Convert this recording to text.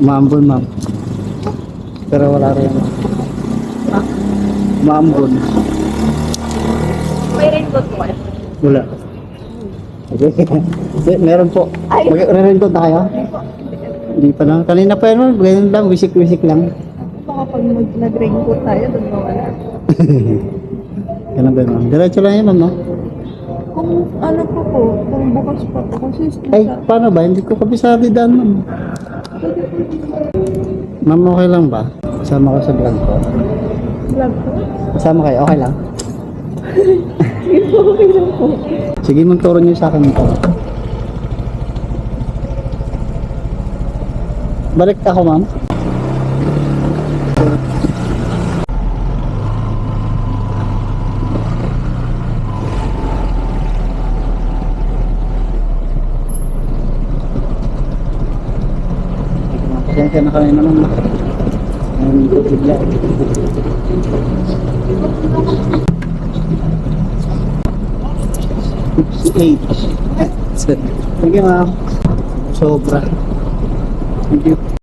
Maambon, ma'am. Pero wala rin. Maambon. May raincoat po kayo. Wala. Okay. Meron po. Ay. Mag-re-raincoat na kayo? Hindi pa lang. Kanina pa yun, ganyan lang. Wisik-wisik lang. Baka pag nag- nag-raincoat tayo, doon mawala. Ganun ba ma'am? Diretso lang yun, ma'am, no? Kung ano po po, kung bukas pa po, Ay, paano ba? Hindi ko kabisado daan, ma'am. Ma'am, okay lang ba? Kasama ko sa vlog ko. vlog po. Kasama kayo, okay lang? Sige po, okay lang po. Sige, magturo niyo sa akin ito. Balik ako, ma'am. Pasensya na kami naman. Ang bigla. Eight. Sige, ma'am. Sobra. Thank you.